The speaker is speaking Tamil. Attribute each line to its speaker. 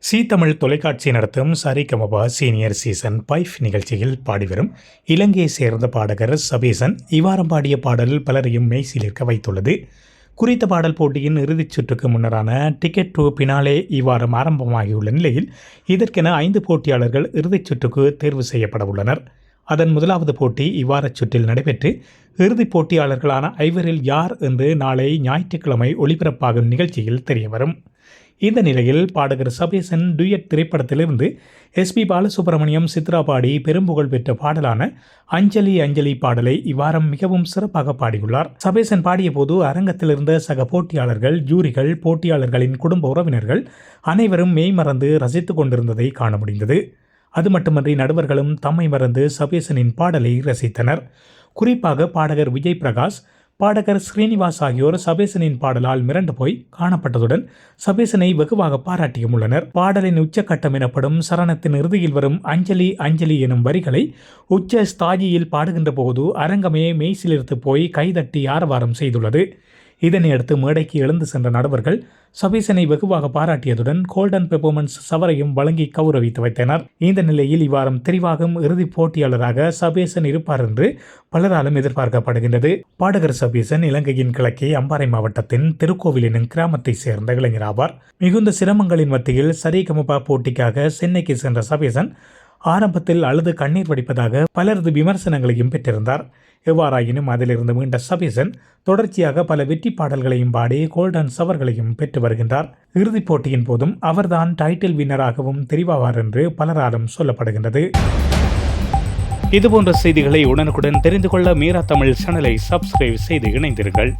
Speaker 1: சி தமிழ் தொலைக்காட்சி நடத்தும் சரிகமபா சீனியர் சீசன் பைஃப் நிகழ்ச்சியில் பாடிவரும் இலங்கையை சேர்ந்த பாடகர் சபேசன் இவ்வாரம் பாடிய பாடல் பலரையும் மெய்சிலிருக்க வைத்துள்ளது. குறித்த பாடல் போட்டியின் இறுதிச் சுற்றுக்கு முன்னரான டிக்கெட் டூ பினாலே இவ்வாரம் ஆரம்பமாகியுள்ள நிலையில் இதற்கென ஐந்து போட்டியாளர்கள் இறுதிச் சுற்றுக்கு தேர்வு செய்யப்பட உள்ளனர். அதன் முதலாவது போட்டி இவ்வாறு சுற்றில் நடைபெற்று இறுதிப் போட்டியாளர்களான ஐவரில் யார் என்று நாளை ஞாயிற்றுக்கிழமை ஒளிபரப்பாகும் நிகழ்ச்சியில் தெரியவரும். இந்த நிலையில் பாடகர் சபேசன் டுயட் திரைப்படத்திலிருந்து எஸ்பி பாலசுப்ரமணியம் சித்ரா பாடி பெரும்புகழ் பெற்ற பாடலான அஞ்சலி அஞ்சலி பாடலை இவ்வாரம் மிகவும் சிறப்பாக பாடியுள்ளார். சபேசன் பாடிய போது அரங்கத்தில் இருந்த சக போட்டியாளர்கள் ஜூரிகள் போட்டியாளர்களின் குடும்ப உறவினர்கள் அனைவரும் மெய்மறந்து ரசித்துக் கொண்டிருந்ததை காண முடிந்தது. அது மட்டுமன்றி நடுவர்களும் தம்மை மறந்து சபேசனின் பாடலை ரசித்தனர். குறிப்பாக பாடகர் விஜய் பிரகாஷ் பாடகர் ஸ்ரீனிவாஸ் ஆகியோர் சபேசனின் பாடலால் மிரண்டு போய் காணப்பட்டதுடன் சபேசனை வெகுவாக பாராட்டியும் உள்ளனர். பாடலின் உச்சக்கட்டம் எனப்படும் சரணத்தின் இறுதியில் வரும் அஞ்சலி அஞ்சலி எனும் வரிகளை உச்ச ஸ்தாயியில் பாடுகின்ற போது அரங்கமே மெய்சிலிருத்து போய் கைதட்டி ஆரவாரம் செய்துள்ளது. இதனையடுத்து மேடைக்கு எழுந்து சென்ற நடுவர்கள் சபீசனை வெகுவாக பாராட்டியதுடன் கோல்டன் பெர்ஃபார்மன்ஸ் சவரையும் வழங்கி கௌரவித்து வைத்தனர். இந்த நிலையில் இவ்வாரம் தெரிவாகும் இறுதிப் போட்டியாளராக சபேசன் இருப்பார் என்று பலராலும் எதிர்பார்க்கப்படுகின்றது. பாடகர் சபீசன் இலங்கையின் கிழக்கே அம்பாறை மாவட்டத்தின் திருக்கோவில் எனும் கிராமத்தை சேர்ந்த இளைஞர் ஆவார். மிகுந்த சிரமங்களின் மத்தியில் சரிகமபா போட்டிக்காக சென்னைக்கு சென்ற சபேசன் ஆரம்பத்தில் அழுது கண்ணீர் வடிப்பதாக பலரது விமர்சனங்களையும் பெற்றிருந்தார். எவ்வாறாயினும் அதிலிருந்து மீண்ட சபீசன் தொடர்ச்சியாக பல வெற்றி பாடல்களையும் பாடி கோல்டன் சவர்களையும் பெற்று வருகின்றார். இறுதிப் போட்டியின் போதும் அவர்தான் டைட்டில் வின்னராகவும் தெரிவாவார் என்று பலராலும் சொல்லப்படுகின்றது. இதுபோன்ற செய்திகளை உடனுக்குடன் தெரிந்து கொள்ள மீரா தமிழ் சேனலை சப்ஸ்கிரைப் செய்து இணைந்தீர்கள்